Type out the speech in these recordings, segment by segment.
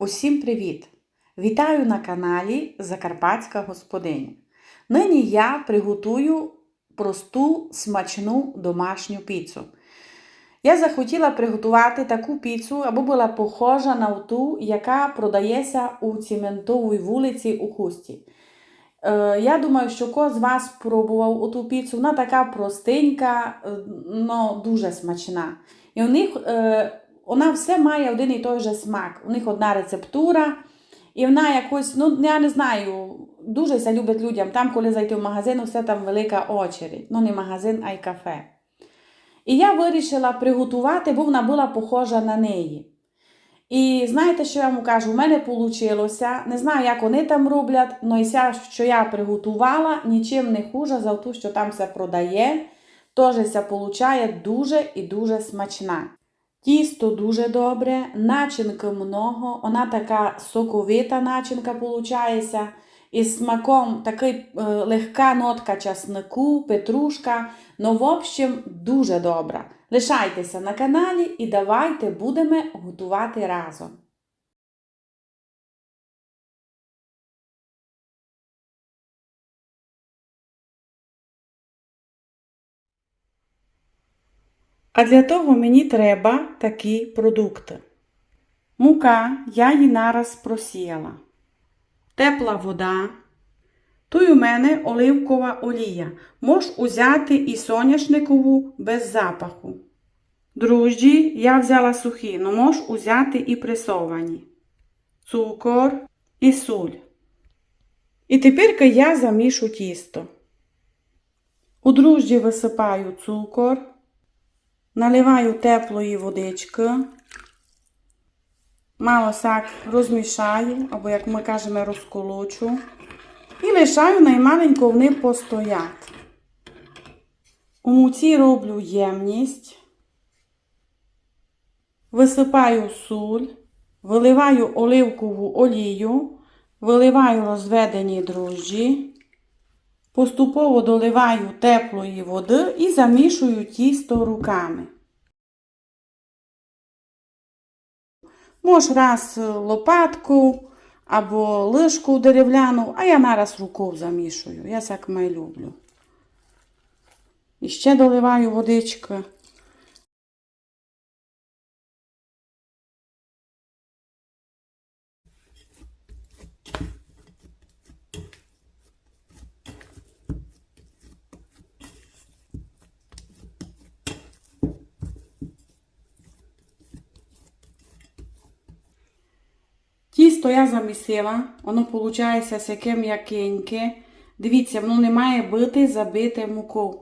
Усім привіт! Вітаю на каналі Закарпатська господиня. Нині я приготую просту смачну домашню піцу. Я захотіла приготувати таку піцу, аби була похожа на ту, яка продається у цементовій вулиці у Хусті. Е, я думаю, що кожен з вас пробував оту піцу. Вона така простенька, е, но дуже смачна. І у них е, вона все має один і той же смак. У них одна рецептура, і вона якось, ну я не знаю, дуже це любить людям. Там, коли зайти в магазин, все там велика очередь. Ну, не магазин, а й кафе. І я вирішила приготувати, бо вона була похожа на неї. І знаєте, що я вам кажу? У мене вийшло, не знаю, як вони там роблять, але ця, що я приготувала, нічим не хуже за те, що там все продає. Це виходить дуже і дуже смачна. Тісто дуже добре, начинки много, вона така соковита начинка виходить. Із смаком такий е, легка нотка часнику, петрушка. Ну, в общем, дуже добра. Лишайтеся на каналі і давайте будемо готувати разом. А для того мені треба такі продукти. Мука я її нараз просіяла. Тепла вода. Тут у мене оливкова олія. Мож узяти і соняшникову без запаху. Дружджі я взяла сухі, но мож узяти і пресовані. Цукор і суль. І тепер я замішу тісто. У дружджі висипаю цукор. Наливаю теплої водички, мало сак розмішаю, або, як ми кажемо, розколочу. І лишаю наймаленько них постоять. У муці роблю ємність, висипаю суль, виливаю оливкову олію, виливаю розведені дрожжі. Поступово доливаю теплої води і замішую тісто руками. Мож раз лопатку або лишку дерев'яну, а я нараз рукою замішую. Я так май люблю. І ще доливаю водички. Тісто я замісила, воно виходить таке м'якеньке. Дивіться, воно не має бути забите мукою.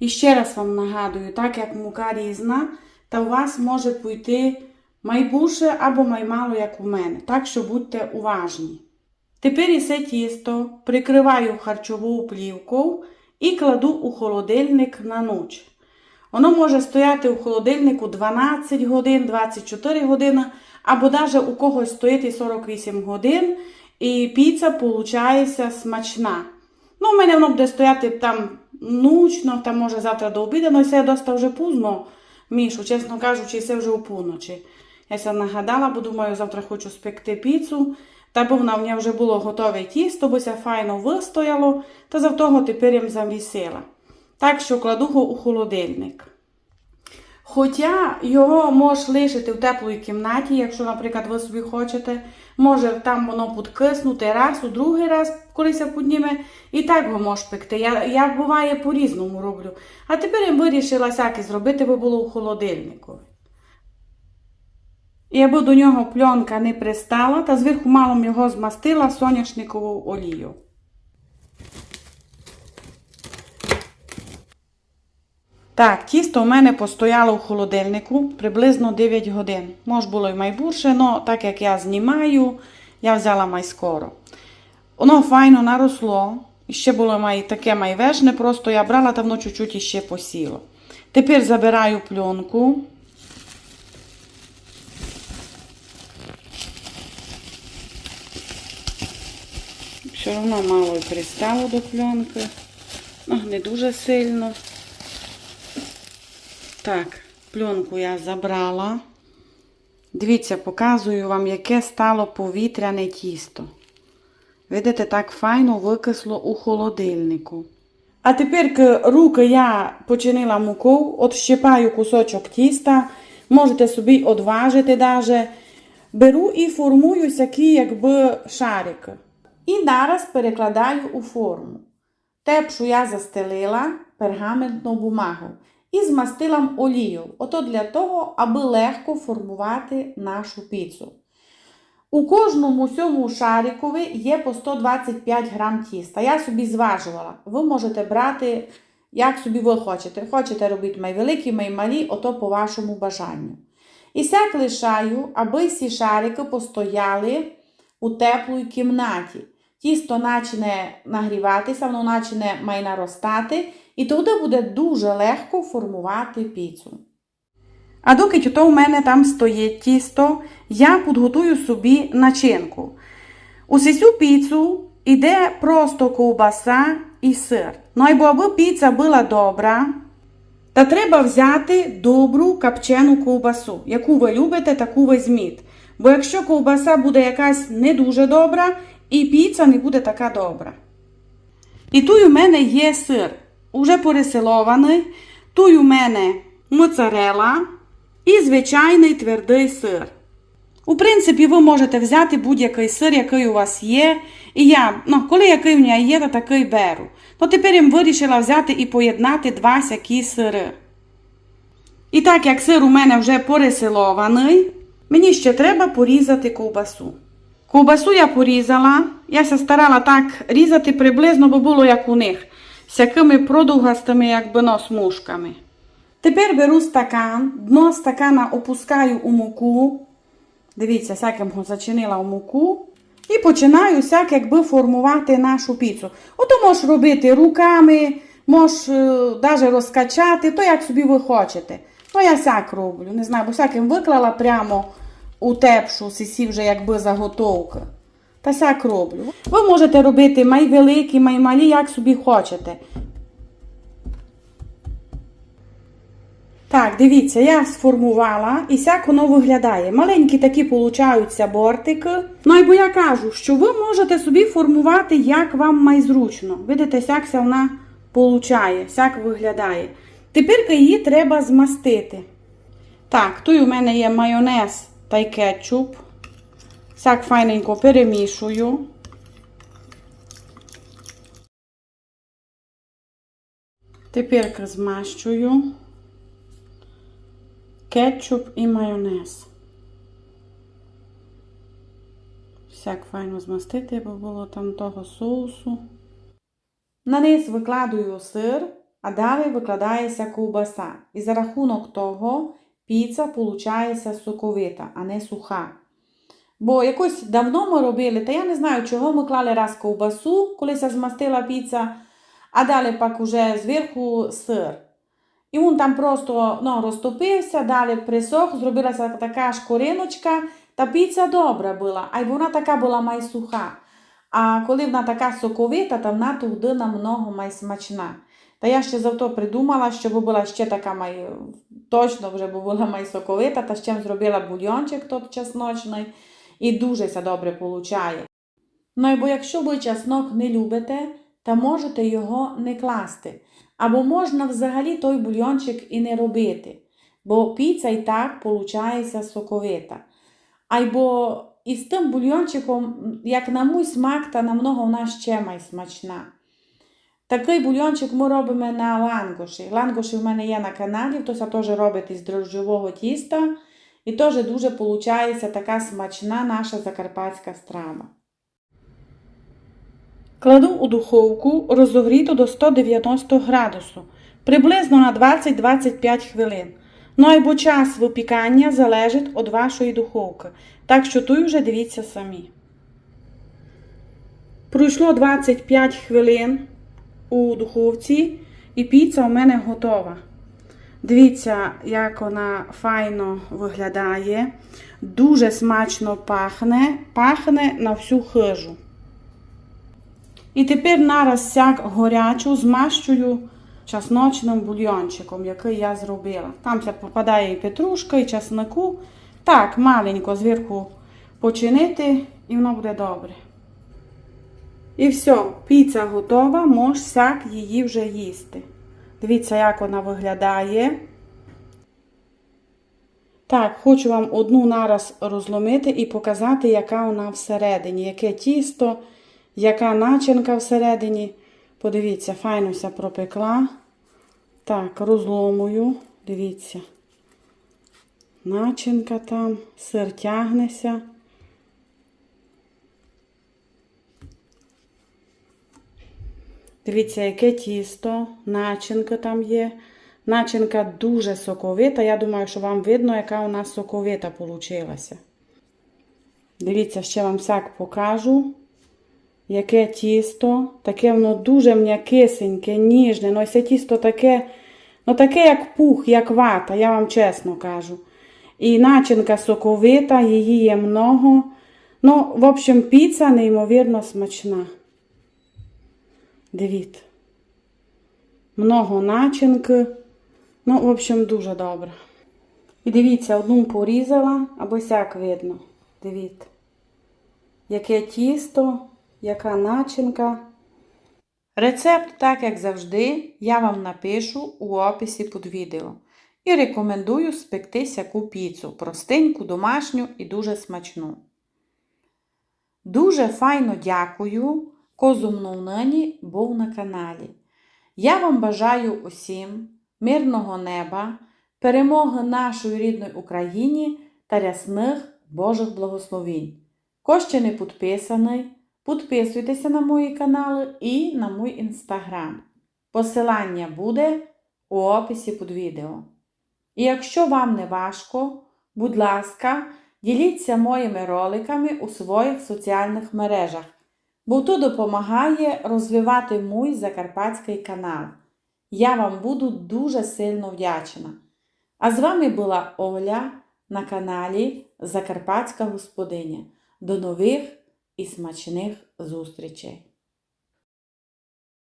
І ще раз вам нагадую, так як мука різна, то у вас може пойти майбуше або маймало, як у мене. Так що будьте уважні. Тепер ісе тісто прикриваю харчовою плівкою і кладу у холодильник на ніч. Воно може стояти у холодильнику 12 годин, 24 години, або навіть у когось стоїть 48 годин, і піца виходить смачна. Ну, у мене воно буде стояти там нучно, там може завтра до обіду, але це доста вже пізно, мішу, чесно кажучи, це вже опівночі. Я ся нагадала, бо думаю, завтра хочу спекти піцу. Та бо вона в мене вже було готове тісто, бо це файно вистояло, та за того тепер їм замісила. Так що кладу його у холодильник. Хоча його можеш лишити в теплій кімнаті, якщо, наприклад, ви собі хочете, може там воно підкиснути раз, у другий раз, коли се підніме, і так його можеш пекти. Я, я буває по-різному роблю. А тепер я вирішила всяке зробити, бо було у холодильнику. І аби до нього пленка не пристала, та зверху малом його змастила соняшниковою олією. Так, тісто у мене постояло в холодильнику приблизно 9 годин. Може було й майбурше, але так як я знімаю, я взяла майскоро. Воно файно наросло. Ще було май, таке майвежне, просто я брала та воно чуть-чуть іще посіло. Тепер забираю пленку. Все одно мало і пристало до пленки. Ну, не дуже сильно. Так, пленку я забрала. Дивіться, показую вам, яке стало повітряне тісто. Видите, так файно викисло у холодильнику. А тепер руки я починила муку, отщипаю кусочок тіста, можете собі одважити даже. Беру і формую такі, якби шарики. І нараз перекладаю у форму. Тепшу я застелила пергаментну бумагу і змастила олію. Ото для того, аби легко формувати нашу піцу. У кожному цьому шарикові є по 125 грам тіста. Я собі зважувала. Ви можете брати, як собі ви хочете. Хочете робити майвеликі, маймалі, ото по вашому бажанню. І сяк лишаю, аби ці шарики постояли у теплій кімнаті. Тісто почне нагріватися, воно почне має наростати, і тоді буде дуже легко формувати піцу. А доки то в мене там стоїть тісто, я підготую собі начинку. У цю піцу йде просто ковбаса і сир. Ну або аби піца була добра, та треба взяти добру копчену ковбасу. Яку ви любите, таку візьміть. Бо якщо ковбаса буде якась не дуже добра, і піца не буде така добра. І тут у мене є сир, уже переселований. Тут у мене моцарела і звичайний твердий сир. У принципі, ви можете взяти будь-який сир, який у вас є. І я, ну, коли який в мене є, то такий беру. Ну, тепер я вирішила взяти і поєднати два сякі сири. І так як сир у мене вже переселований, мені ще треба порізати ковбасу. Ковбасу я порізала, я старала так різати приблизно, бо було як у них, з якими продугастими, якби но, смужками. Тепер беру стакан, дно стакана опускаю у муку. Дивіться, всяк його зачинила у муку. І починаю всяк якби формувати нашу піцу. Ото можеш робити руками, можеш навіть розкачати, то як собі ви хочете. То я сяк роблю. Не знаю, бо всяким виклала прямо у тепшу сісі вже якби заготовка. Та сяк роблю. Ви можете робити май великі, май малі, як собі хочете. Так, дивіться, я сформувала і сяк воно виглядає. Маленькі такі получаються бортики. Ну і бо я кажу, що ви можете собі формувати, як вам майзручно. Видите, сякся вона получає, сяк виглядає. Тепер її треба змастити. Так, тут у мене є майонез та й кетчуп. Сяк файненько перемішую. Тепер змащую кетчуп і майонез. Всяк файно змастити, бо було там того соусу. На низ викладую сир, а далі викладається ковбаса. І за рахунок того піца виходить соковита, а не суха. Бо якось давно ми робили, та я не знаю, чого ми клали раз ковбасу, коли змастила піца, а далі пак уже зверху сир. І він там просто ну, розтопився, далі присох, зробилася така шкориночка, та піца добра була, а й вона така була май суха. А коли вона така соковита, то вона туди намного май смачна. Та я ще завто придумала, щоб була ще така май, точно вже була май соковита, та ще зробила бульйончик тот чесночний, і дуже це добре получає. Ну бо якщо ви чеснок не любите, то можете його не класти. Або можна взагалі той бульйончик і не робити, бо піца і так виходить соковита. Або із тим бульйончиком, як на мій смак, та намного вона ще май смачна. Такий бульйончик ми робимо на лангоші. Лангоші в мене є на каналі, хтось теж робить із дрожжового тіста. І теж дуже виходить така смачна наша закарпатська страва. Кладу у духовку розогріту до 190 градусу, приблизно на 20-25 хвилин. Ну або час випікання залежить від вашої духовки, так що тут вже дивіться самі. Пройшло 25 хвилин у духовці і піца у мене готова. Дивіться, як вона файно виглядає. Дуже смачно пахне, пахне на всю хижу. І тепер нараз сяк горячу змащую чесночним бульйончиком, який я зробила. Там попадає і петрушка, і чеснику. Так, маленько зверху починити і воно буде добре. І все, піца готова, можеш сяк її вже їсти. Дивіться, як вона виглядає. Так, хочу вам одну нараз розломити і показати, яка вона всередині, яке тісто, яка начинка всередині. Подивіться, файно вся пропекла. Так, розломую. Дивіться. Начинка там, сир тягнеся. Дивіться, яке тісто, начинка там є. Начинка дуже соковита. Я думаю, що вам видно, яка у нас соковита получилася. Дивіться, ще вам всяк покажу. Яке тісто. Таке воно дуже м'якисеньке, ніжне. Ну, це тісто таке, ну таке, як пух, як вата, я вам чесно кажу. І начинка соковита, її є много. Ну, в общем, піца неймовірно смачна. Дивіться. Много начинки. Ну, в общем, дуже добре. І дивіться, одну порізала, або сяк видно. Дивіться. Яке тісто, яка начинка. Рецепт, так як завжди, я вам напишу у описі під відео. І рекомендую спекти сяку піцу, простеньку, домашню і дуже смачну. Дуже файно дякую, козумну нині був на каналі. Я вам бажаю усім мирного неба, перемоги нашої рідної Україні та рясних Божих благословінь. Хто ще не підписаний, підписуйтеся на мої канали і на мій інстаграм. Посилання буде у описі під відео. І якщо вам не важко, будь ласка, діліться моїми роликами у своїх соціальних мережах, бо то допомагає розвивати мій закарпатський канал. Я вам буду дуже сильно вдячна. А з вами була Оля на каналі Закарпатська Господиня. До нових і смачних зустрічей!